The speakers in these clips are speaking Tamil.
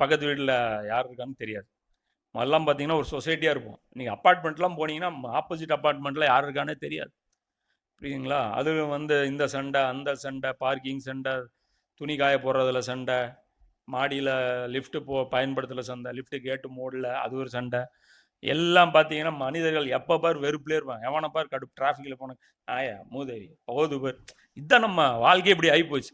பக்கத்து வீட்டில் யார் இருக்கான்னு தெரியாது. முதல்லாம் பார்த்தீங்கன்னா ஒரு சொசைட்டியாக இருப்போம் நீங்கள் அப்பார்ட்மெண்ட்லாம் போனீங்கன்னா ஆப்போசிட் அப்பார்ட்மெண்ட்டில் யார் இருக்கானே தெரியாது. புரியுதுங்களா? அது வந்து இந்த சண்டை அந்த சண்டை பார்க்கிங் சண்டை துணி காய போடுறதுல சண்டை மாடியில் லிஃப்ட்டு போ பயன்படுத்தல சண்டை லிஃப்ட்டு கேட்டு மோடில் அது ஒரு சண்டை. எல்லாம் பார்த்தீங்கன்னா மனிதர்கள் எப்போ பார் வெறுப்புலே இருப்பாங்க. எவனை பார் கடுப்பு டிராஃபிக்கில் போன ஆயா மூதேவி போது பார். இதுதான் நம்ம வாழ்க்கை இப்படி ஆகிப்போச்சு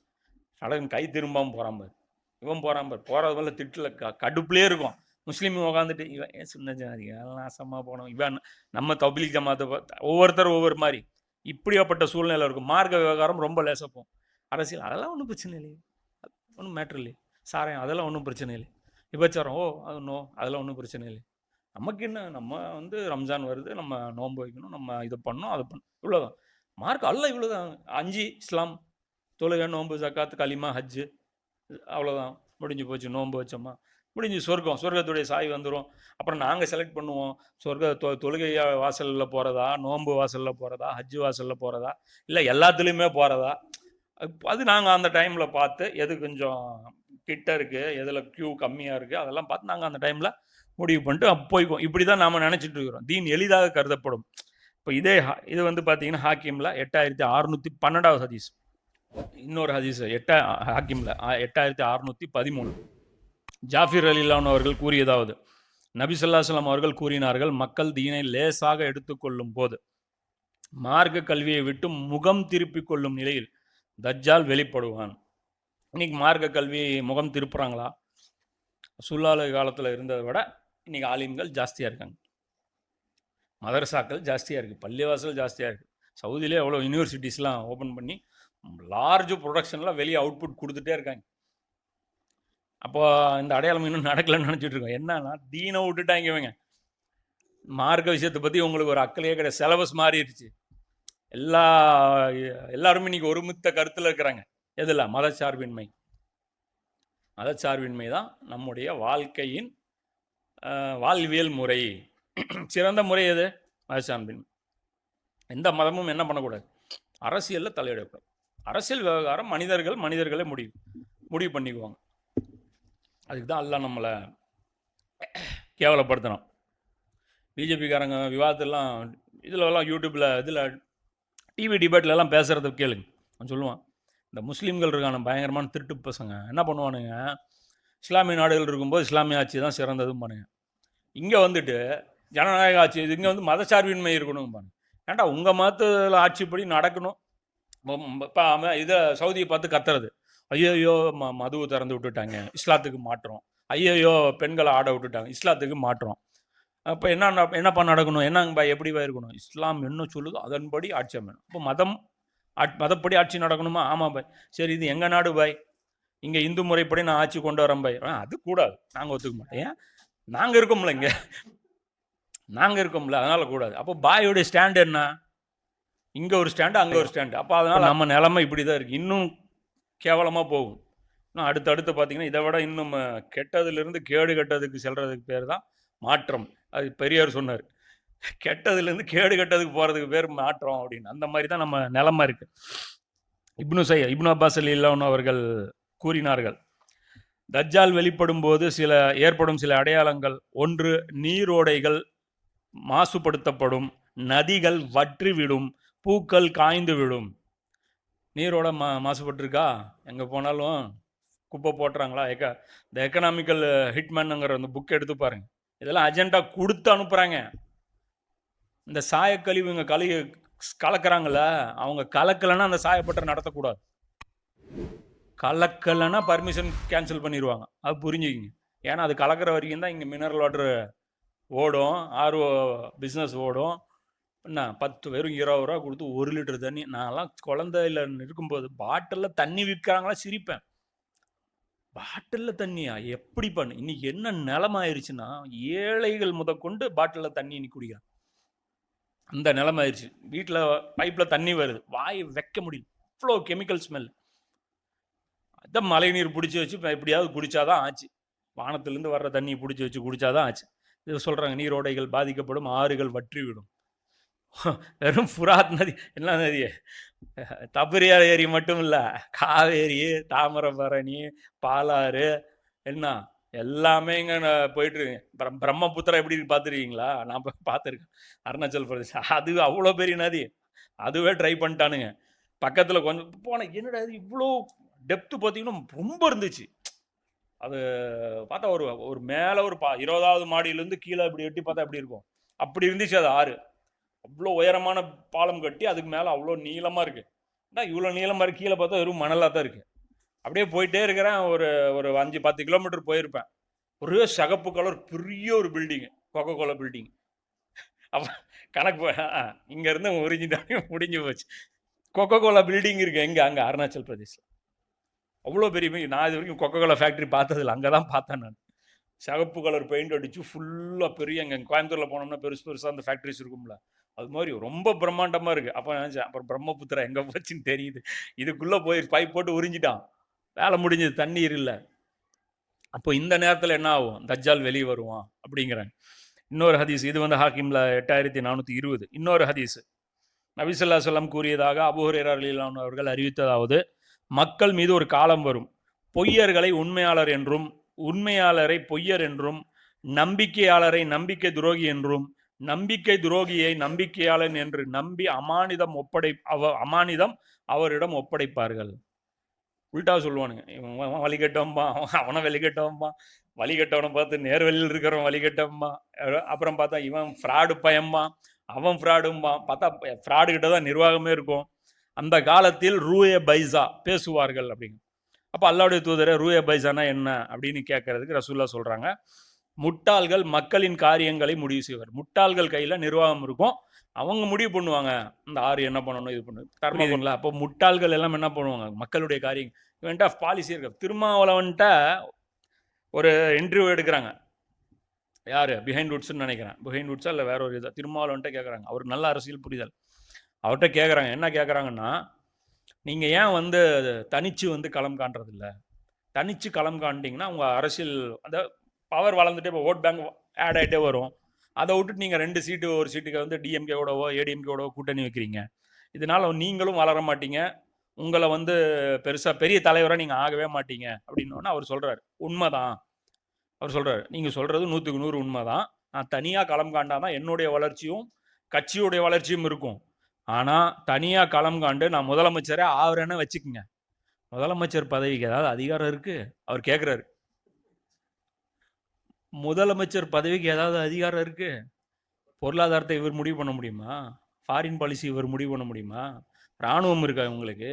சடங்கு கை திரும்பாமல் போகிறான் பார். இவன் போகிறான் பார். போகிறது மேலே திட்டில் க கடுப்புலேயே இருக்கும். முஸ்லீம் உட்காந்துட்டு இவன் ஏன் சின்ன ஜாதி? எல்லாம் போனோம் இவன் நம்ம தபிலிக் ஜமாத்தை ஒவ்வொருத்தரும் ஒவ்வொரு மாதிரி. இப்படியாப்பட்ட சூழ்நிலை இருக்கும். மார்க்க விவகாரம் ரொம்ப லேசப்போம் அரசியல் அதெல்லாம் ஒன்றும் பிரச்சனை இல்லையே. ஒன்றும் மேட்ரு இல்லையே. சாராயம் அதெல்லாம் ஒன்றும் பிரச்சனை இல்லை விபச்சாரம் ஓ அது நோ அதெல்லாம் ஒன்றும் பிரச்சனை இல்லை நமக்கு என்ன நம்ம வந்து ரம்ஜான் வருது நம்ம நோன்பு வைக்கணும் நம்ம இதை பண்ணணும் அதை பண்ணணும் இவ்வளோதான் மார்க் அல்ல இவ்வளோதான் அஞ்சு இஸ்லாம் தொழுகை நோன்பு ஜக்காத் கலிமா ஹஜ்ஜு அவ்வளோதான் முடிஞ்சு போச்சு நோன்பு வச்சோமா? முடிஞ்சு சொர்க்கம். சொர்க்கத்துடைய சாய் வந்துடும் அப்புறம் நாங்கள் செலக்ட் பண்ணுவோம். சொர்க்க தொ தொழுகை வாசலில் போகிறதா நோன்பு வாசலில் போகிறதா ஹஜ்ஜு வாசலில் போகிறதா இல்லை எல்லாத்துலேயுமே போகிறதா அது நாங்கள் அந்த டைமில் பார்த்து எது கொஞ்சம் கிட்ட இருக்குது எதில் க்யூ கம்மியாக இருக்குது அதெல்லாம் பார்த்து நாங்கள் அந்த டைமில் முடிவு பண்ணிட்டு அப்போ போய்க்குவோம். இப்படி தான் நாம் நினச்சிட்டு இருக்கிறோம். தீன் எளிதாக கருதப்படும். இப்போ இதே ஹா- இது வந்து பார்த்தீங்கன்னா ஹாக்கிமில் எட்டாயிரத்தி அறுநூற்றி பன்னெண்டாவது ஹதீஸ். இன்னொரு ஹதீஸ் எட்டா ஹாக்கிமில் எட்டாயிரத்தி அறநூற்றி பதிமூணு. ஜாஃபிர் அலிலான் அவர்கள் கூறியதாவது நபி சொல்லாஸ்லாம் அவர்கள் கூறினார்கள் மக்கள் தீனை லேசாக எடுத்துக்கொள்ளும் போது மார்க்க கல்வியை விட்டு முகம் திருப்பிக் கொள்ளும் நிலையில் தஜ்ஜால் வெளிப்படுவான். இன்னைக்கு மார்க்க கல்வி முகம் திருப்புறாங்களா? சுல்லால காலத்தில் இருந்ததை விட இன்னைக்கு ஆலிம்கள் ஜாஸ்தியாக இருக்காங்க. மதரசாக்கள் ஜாஸ்தியாக இருக்குது பள்ளிவாசல் ஜாஸ்தியாக இருக்குது சவுதியிலே எவ்வளோ யூனிவர்சிட்டிஸ்லாம் ஓப்பன் பண்ணி லார்ஜ் ப்ரொடக்ஷனில் வெளியே அவுட்புட் கொடுத்துட்டே இருக்காங்க. அப்போ இந்த அடையாளம் இன்னும் நடக்கலைன்னு நினச்சிட்டு இருக்கோம். என்னன்னா தீனை விட்டுட்டாங்க இவங்க. மார்க்க விஷயத்தை பற்றி உங்களுக்கு ஒரு அக்கலையே கிடையாது. சிலபஸ் மாறிடுச்சு. எல்லா எல்லாருமே இன்னைக்கு ஒருமித்த கருத்தில் இருக்கிறாங்க. எதில்? மதச்சார்பின்மை. மதச்சார்பின்மை தான் நம்முடைய வாழ்க்கையின் வாழ்வியல் முறை. சிறந்த முறை எது? மதச்சார்பின்மை. எந்த மதமும் என்ன பண்ணக்கூடாது? அரசியலில் தலையிடக்கூடாது. அரசியல் விவகாரம் மனிதர்கள் மனிதர்களே முடிவு முடிவு பண்ணிக்குவாங்க. அதுக்கு தான் எல்லாம் நம்மளை கேவலப்படுத்தணும். பிஜேபிக்காரங்க விவாதத்தெல்லாம் இதிலலாம் யூடியூப்பில் இதில் டிவி டிபேட்லலாம் பேசுகிறத கேளுங்க. அவன் சொல்லுவான் இந்த முஸ்லீம்கள் இருக்கான பயங்கரமான திருட்டு பசங்க. என்ன பண்ணுவானுங்க? இஸ்லாமிய நாடுகள் இருக்கும்போது இஸ்லாமிய ஆட்சி தான் சிறந்ததும் பண்ணுங்க இங்கே வந்துட்டு ஜனநாயக ஆட்சி இது இங்கே வந்து மதச்சார்பின்மை இருக்கணும் பாருங்க ஏன்டா உங்கள் மதத்தில் ஆட்சிப்படி நடக்கணும்? இதை சவுதியை பார்த்து கத்துறது. ஐயோ ம மதுவை திறந்து விட்டுட்டாங்க. இஸ்லாத்துக்கு மாற்றம். ஐயையோ பெண்களை ஆட விட்டுட்டாங்க. இஸ்லாத்துக்கு மாற்றோம். அப்போ என்ன என்னப்பா நடக்கணும்? என்னங்கப்பா எப்படிப்பா இருக்கணும்? இஸ்லாம் என்ன சொல்லுதோ அதன்படி ஆட்சி அமையணும். அப்போ மதம் மதப்படி ஆட்சி நடக்கணுமா? ஆமாம் பாய். சரி இது எங்கள் நாடு பாய்? இங்கே இந்து முறைப்படி நான் ஆட்சி கொண்டு வரேன் பாய். ஆ, அது கூடாது. நாங்கள் ஒத்துக்க மாட்டோம். ஏன்? நாங்கள் இருக்கோம்ல இங்கே. நாங்கள் இருக்கோம்ல. அதனால் கூடாது. அப்போ பாயோடைய ஸ்டாண்ட் என்ன? இங்கே ஒரு ஸ்டாண்டு அங்கே ஒரு ஸ்டாண்டு அப்போ அதனால் நம்ம நிலமை இப்படி தான் இருக்குது இன்னும் கேவலமாக போகும். இன்னும் அடுத்தடுத்து பார்த்தீங்கன்னா இதை விட இன்னும் கெட்டதிலிருந்து கேடு கெட்டதுக்கு செல்றதுக்கு பேர் தான் மாற்றம். அது பெரியார் சொன்னார். கெட்டதுலேருந்து கேடு கெட்டதுக்கு போகிறதுக்கு பேர் மாற்றம் அப்படின்னு. அந்த மாதிரி தான் நம்ம நிலமை இருக்குது இப்னு சை இப்னு அப்பாஸ் அலி அவர்கள் கூறினார்கள். தஜ்ஜால் வெளிப்படும் போது சில ஏற்படும் சில அடையாளங்கள். ஒன்று நீரோடைகள் மாசுபடுத்தப்படும். நதிகள் வற்றிவிடும். பூக்கள் காய்ந்து விடும். நீரோட மா மாசுபட்டிருக்கா? எங்கே போனாலும் குப்பை போட்டுறாங்களா? எக்க இந்த எக்கனாமிக்கல் ஹிட்மேனுங்கிற அந்த புக் எடுத்து பாருங்க. இதெல்லாம் அஜெண்டா கொடுத்து அனுப்புகிறாங்க இந்த சாயக்கழிவு இங்கே கழி கலக்கிறாங்கள அவங்க கலக்கலைன்னா அந்த சாயப்பட்டறை நடத்தக்கூடாது. கலக்கலைன்னா பர்மிஷன் கேன்சல் பண்ணிடுவாங்க அது புரிஞ்சுக்கிங்க. ஏன்னா அது கலக்கிற வரைக்கும் தான் இங்கே மினரல் வாட்டர் ஓடும் ஆர்ஓ பிஸ்னஸ் ஓடும். என்ன பத்து வெறும் இருபது ரூபா கொடுத்து ஒரு லிட்டர் தண்ணி. நான்லாம் குழந்தையில இருக்கும்போது பாட்டிலில் தண்ணி விற்கிறாங்களா சிரிப்பேன். பாட்டிலில் தண்ணியா? எப்படி பண்ணு? இன்னைக்கு என்ன நிலமை ஆயிடுச்சுன்னா ஏழைகள் முதற்கொண்டு பாட்டிலில் தண்ணி இன்னைக்கு குடிக்கிறான் அந்த நிலமாயிருச்சு. ஆயிடுச்சு வீட்டில் பைப்பில் தண்ணி வருது. வாய் வைக்க முடியல. இவ்வளோ கெமிக்கல் ஸ்மெல். அதான் மழை நீர் பிடிச்சி வச்சு எப்படியாவது குடிச்சாதான் ஆச்சு. வானத்திலேருந்து வர்ற தண்ணியை பிடிச்சி வச்சு குடிச்சாதான் ஆச்சு. இது சொல்கிறாங்க நீரோடைகள் பாதிக்கப்படும் ஆறுகள் வற்றி விடும் வெறும் புராத் நதி என்ன நதி? தபரியார் ஏரி மட்டும் இல்லை காவேரி தாமிரபரணி பாலாறு என்ன? எல்லாமே இங்கே போயிட்டு இருக்கு. பிரம்மபுத்திரா எப்படி பார்த்துருக்கீங்களா நான் பார்த்துருக்கேன் அருணாச்சல் பிரதேஷ். அது அவ்வளோ பெரிய நதி. அதுவே ட்ரை பண்ணிட்டானுங்க. பக்கத்தில் கொஞ்சம் போனேன் என்னடா இது இவ்வளோ டெப்த்து பார்த்தீங்கன்னா ரொம்ப இருந்துச்சு. அது பார்த்தா ஒரு ஒரு மேலே ஒரு பா இருபதாவது மாடியிலேருந்து கீழே இப்படி எட்டி பார்த்தா எப்படி இருக்கும்? அப்படி இருந்துச்சு அது ஆறு. அவ்வளோ உயரமான பாலம் கட்டி அதுக்கு மேலே அவ்வளோ நீளமாக இருக்குது என்ன இவ்வளோ நீளமாக இருக்குது கீழே பார்த்தா வெறும் மணலாக தான் இருக்குது அப்படியே போயிட்டே இருக்கிறேன். ஒரு ஒரு அஞ்சு பத்து கிலோமீட்டர் போயிருப்பேன். ஒரே சகப்பு கலர் பெரிய ஒரு பில்டிங்கு கொக்கோ கோலா பில்டிங் அப்போ கணக்கு இங்கேருந்து ஆ, முடிஞ்சு போச்சு. கொக்கோ கோலா பில்டிங் இருக்குது எங்கே? அங்கே அருணாச்சல் பிரதேஷில். அவ்வளோ பெரிய நான் இது வரைக்கும் கொக்கோ கோலா ஃபேக்ட்ரி பார்த்ததில்ல அங்கே தான் பார்த்தேன் நான். சிகப்பு கலர் பெயிண்ட் அடிச்சு ஃபுல்லாக பெரிய அங்கே கோயம்புத்தூரில் போனோம்னா பெருசு பெருசாக அந்த ஃபேக்ட்ரிஸ் இருக்கும்ல. அது மாதிரி ரொம்ப பிரம்மாண்டமாக இருக்குது அப்போ நினச்சேன் அப்புறம் பிரம்மபுத்திரா எங்கே போச்சுன்னு தெரியுது. இதுக்குள்ளே போய் பைப் போட்டு உறிஞ்சிட்டான். வேலை முடிஞ்சது தண்ணீர் இல்லை. அப்போ இந்த நேரத்தில் என்ன ஆகும்? தஜ்ஜால் வெளியே வருவான் அப்படிங்கிறாங்க இன்னொரு ஹதீஸ் இது வந்து ஹாக்கிமில் எட்டாயிரத்தி நானூற்றி இருபது. இன்னொரு ஹதீஸ். நபிசல்லா சொல்லம் கூறியதாக அபுஹரேரா அலிலான் அவர்கள் அறிவித்ததாவது மக்கள் மீது ஒரு காலம் வரும். பொய்யர்களை உண்மையாளர் என்றும் உண்மையாளரை பொய்யர் என்றும் நம்பிக்கையாளரை நம்பிக்கை துரோகி என்றும் நம்பிக்கை துரோகியை நம்பிக்கையாளன் என்று நம்பி அமானிதம் ஒப்படை அவ அமானிதம் அவரிடம் ஒப்படைப்பார்கள். உள்டா சொல்லுவானுங்க இவன் இவன் வழிகட்டவன்பா அவனை வழிகட்டவன்பா வழிகட்டவனை பார்த்து நேர்வழியில் இருக்கிறவன் வழிகட்டவன்பா அப்புறம் பார்த்தா இவன் ஃப்ராடு பயம்பா அவன் ஃப்ராடும்பா பார்த்தா ஃப்ராடு கிட்ட தான் நிர்வாகமே இருக்கும். அந்த காலத்தில் ரூய பைசா பேசுவார்கள் அப்படிங்க. அப்போ அல்லாவுடைய தூதரை ரூய பைசானா என்ன? அப்படின்னு கேட்கறதுக்கு ரசூல்லா சொல்கிறாங்க முட்டாள்கள் மக்களின் காரியங்களை முடிவு செய்வார். முட்டாள்கள் கையில நிர்வாகம் இருக்கும். அவங்க முடிவு பண்ணுவாங்க. இந்த ஆறு என்ன பண்ணணும் இது பண்ணணும். தர்மங்களா அப்போ முட்டாள்கள் எல்லாம் என்ன பண்ணுவாங்க? மக்களுடைய காரியம். இவன்ட்ட பாலிசி இருக்கு. திருமாவளவன்ட்ட ஒரு இன்டர்வியூ எடுக்கிறாங்க. யாரு? பிஹைண்ட் வுட்ஸ்னு நினைக்கிறேன். பிஹைண்ட் வுட்ஸா இல்லை வேற ஒரு இது? திருமாவளவன்ட்ட கேட்குறாங்க அவருக்கு நல்ல அரசியல் புரிதல். அவர்கிட்ட கேட்குறாங்க என்ன கேட்குறாங்கன்னா நீங்கள் ஏன் வந்து தனிச்சு வந்து களம் காண்றது இல்ல தனிச்சு களம் காண்டிங்கன்னா உங்கள் அரசியல் அந்த பவர் வளர்ந்துட்டே இப்போ ஓட் பேங்க் ஆட் ஆகிட்டே வரும். அதை விட்டுட்டு நீங்கள் ரெண்டு சீட்டு ஒரு சீட்டுக்கு வந்து டிஎம்கேவோடவோ ஏடிஎம்கேவோடவோ கூட்டணி வைக்கிறீங்க. இதனால நீங்களும் வளர மாட்டீங்க. உங்களை வந்து பெருசாக பெரிய தலைவராக நீங்கள் ஆகவே மாட்டீங்க அப்படின்னு அவர் சொல்கிறார் உண்மைதான். அவர் சொல்கிறார் நீங்கள் சொல்கிறது நூற்றுக்கு நூறு உண்மைதான். நான் தனியாக களம் காண்டாதான் என்னுடைய வளர்ச்சியும் கட்சியுடைய வளர்ச்சியும் இருக்கும். ஆனால் தனியாக களம் காண்டு நான் முதலமைச்சரே ஆகிறேன்னு வச்சுக்கோங்க. முதலமைச்சர் பதவிக்கு ஏதாவது அதிகாரம் இருக்குது அவர் கேட்குறாரு முதலமைச்சர் பதவிக்கு ஏதாவது அதிகாரம் இருக்குது பொருளாதாரத்தை இவர் முடிவு பண்ண முடியுமா? ஃபாரின் பாலிசி இவர் முடிவு பண்ண முடியுமா? இராணுவம் இருக்கா உங்களுக்கு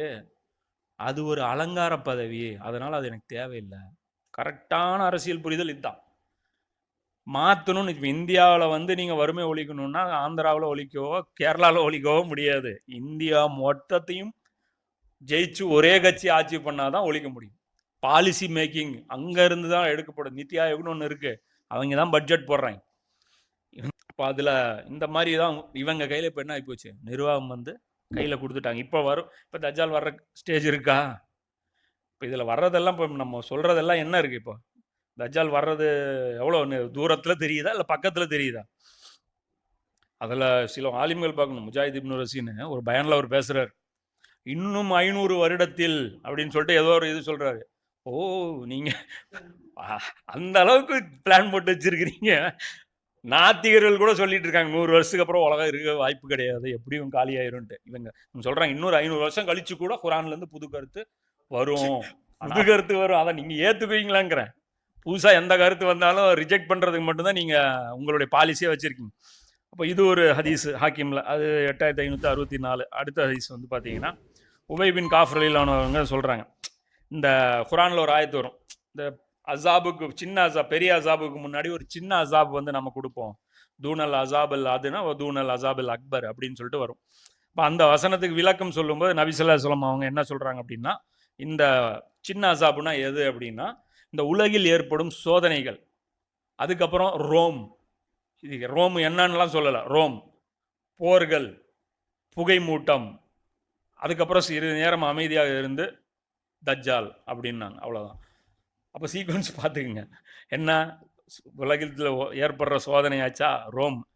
அது ஒரு அலங்கார பதவி. அதனால் அது எனக்கு தேவையில்லை. கரெக்டான அரசியல் புரிதல் இதுதான். மாற்றணும்னு இப்போ இந்தியாவில் வந்து நீங்கள் வறுமை ஒழிக்கணும்னா ஆந்திராவில் ஒழிக்கவோ கேரளாவில் ஒழிக்கவோ முடியாது. இந்தியா மொத்தத்தையும் ஜெயிச்சு ஒரே கட்சி ஆட்சி பண்ணாதான் ஒழிக்க முடியும். பாலிசி மேக்கிங் அங்கேருந்து தான் எடுக்கப்படும். நித்தி ஆயோக்னு ஒன்று இருக்குது அவங்க தான் பட்ஜெட் போடுறாங்க. இப்போ அதில் இந்த மாதிரி தான் இவங்க கையில் இப்போ என்ன ஆகி போச்சு? நிர்வாகம் வந்து கையில் கொடுத்துட்டாங்க. இப்போ வரும் இப்போ தஜால் வர்ற ஸ்டேஜ் இருக்கா? இப்போ இதில் வர்றதெல்லாம் இப்போ நம்ம சொல்கிறதெல்லாம் என்ன இருக்குது இப்போ? தஜால் வர்றது எவ்வளோ தூரத்தில் தெரியுதா? இல்லை பக்கத்தில் தெரியுதா? அதில் சில ஆலிம்கள் பார்க்கணும். முஜாஹித் இப்னு ரசின்னு ஒரு பயனில் அவர் பேசுகிறார் இன்னும் ஐநூறு வருடத்தில் அப்படின்னு சொல்லிட்டு ஏதோ ஒரு இது சொல்கிறாரு ஓ நீங்கள் அந்த அளவுக்கு பிளான் போட்டு வச்சிருக்கிறீங்க. நாத்திகர்கள் கூட சொல்லிட்டு இருக்காங்க நூறு வருஷத்துக்கு அப்புறம் உலகம் இருக்க வாய்ப்பு கிடையாது எப்படியும் காலி ஆயிரும்ட்டு இவங்க சொல்றாங்க இன்னொரு ஐநூறு வருஷம் கழிச்சு கூட குரான்ல இருந்து புது கருத்து வரும். புது கருத்து வரும். அதை நீங்க ஏத்துக்குவீங்களாங்கிறேன். புதுசா எந்த கருத்து வந்தாலும் ரிஜெக்ட் பண்றதுக்கு மட்டும்தான் நீங்க உங்களுடைய பாலிசியை வச்சிருக்கீங்க. அப்போ இது ஒரு ஹதீஸ் ஹாக்கிம்ல அது எட்டாயிரத்தி ஐநூற்றி அறுபத்தி நாலு. அடுத்த ஹதீஸ் வந்து பார்த்தீங்கன்னா உபை பின் காஃபர்லானவங்க சொல்றாங்க. இந்த குரானில் ஒரு ஆயத்து வரும். இந்த அசாபுக்கு சின்ன அசாப் பெரிய அசாபுக்கு முன்னாடி ஒரு சின்ன அசாப் வந்து நம்ம கொடுப்போம். தூணல் அசாபல் அதுனா தூணல் அசாபல் அக்பர் அப்படின்னு சொல்லிட்டு வரும். இப்போ அந்த வசனத்துக்கு விளக்கம் சொல்லும்போது நபிசல்லா சொல்லம் அவங்க என்ன சொல்கிறாங்க அப்படின்னா இந்த சின்ன அசாபுனா எது அப்படின்னா இந்த உலகில் ஏற்படும் சோதனைகள். அதுக்கப்புறம் ரோம். இது ரோம் என்னன்னுலாம் சொல்லலை. ரோம். போர்கள். புகை மூட்டம் அதுக்கப்புறம் சிறிது நேரம் அமைதியாக இருந்து தஜ்ஜால் அப்படின்னாங்க. அவ்வளோதான் அப்போ சீக்வன்ஸ் பார்த்துக்குங்க. என்ன? உலகத்தில் ஏற்படுற சோதனையாச்சா ரோம்.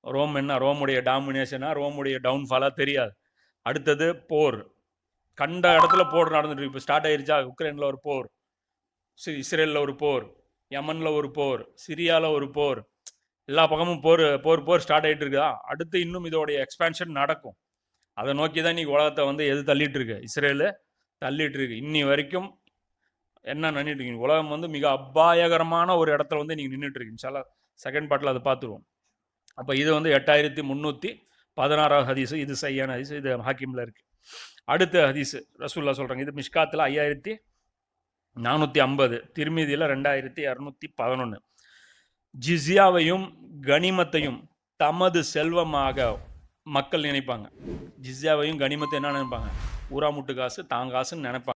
ரோம் என்ன? ரோமுடைய டாமினேஷனா ரோமுடைய டவுன்ஃபாலாக தெரியாது. அடுத்தது போர். கண்ட இடத்துல போர் நடந்துட்டு இப்போ ஸ்டார்ட் ஆயிருச்சா? உக்ரைனில் ஒரு போர். சி- இஸ்ரேலில் ஒரு போர். யமனில் ஒரு போர். சிரியாவில் ஒரு போர். எல்லா பக்கமும் போர் போர் போர் ஸ்டார்ட் ஆகிட்டு இருக்குதா? அடுத்து இன்னும் இதோடைய எக்ஸ்பேன்ஷன் நடக்கும். அதை நோக்கி தான் இன்னைக்கு உலகத்தை வந்து எது தள்ளிட்டு இருக்கு? இஸ்ரேலு தள்ளிட்டு இருக்கு இன்னி வரைக்கும் என்ன நின்றுட்டு இருக்கீங்க உலகம் வந்து மிக அபாயகரமான ஒரு இடத்துல வந்து நீங்கள் நின்றுட்டு இருக்கீங்க சில செகண்ட் பாட்டில் அதை பார்த்துருவோம். அப்போ இது வந்து எட்டாயிரத்தி முந்நூற்றி பதினாறாவது ஹதீஸு. இது சையான ஹதீஸ். இது ஹாக்கிமில் இருக்குது அடுத்த ஹதீஸு ரசூல்லா சொல்கிறாங்க இது மிஷ்காத்தில் ஐயாயிரத்தி நானூற்றி ஐம்பது. திருமீதியில் ரெண்டாயிரத்தி இரநூத்தி பதினொன்று ஜிஸ்யாவையும் கனிமத்தையும் தமது செல்வமாக மக்கள் நினைப்பாங்க. ஜிஸ்யாவையும் கனிமத்தை என்ன நினைப்பாங்க? ஊராமுட்டு காசு தான் காசுன்னு நினைப்பாங்க.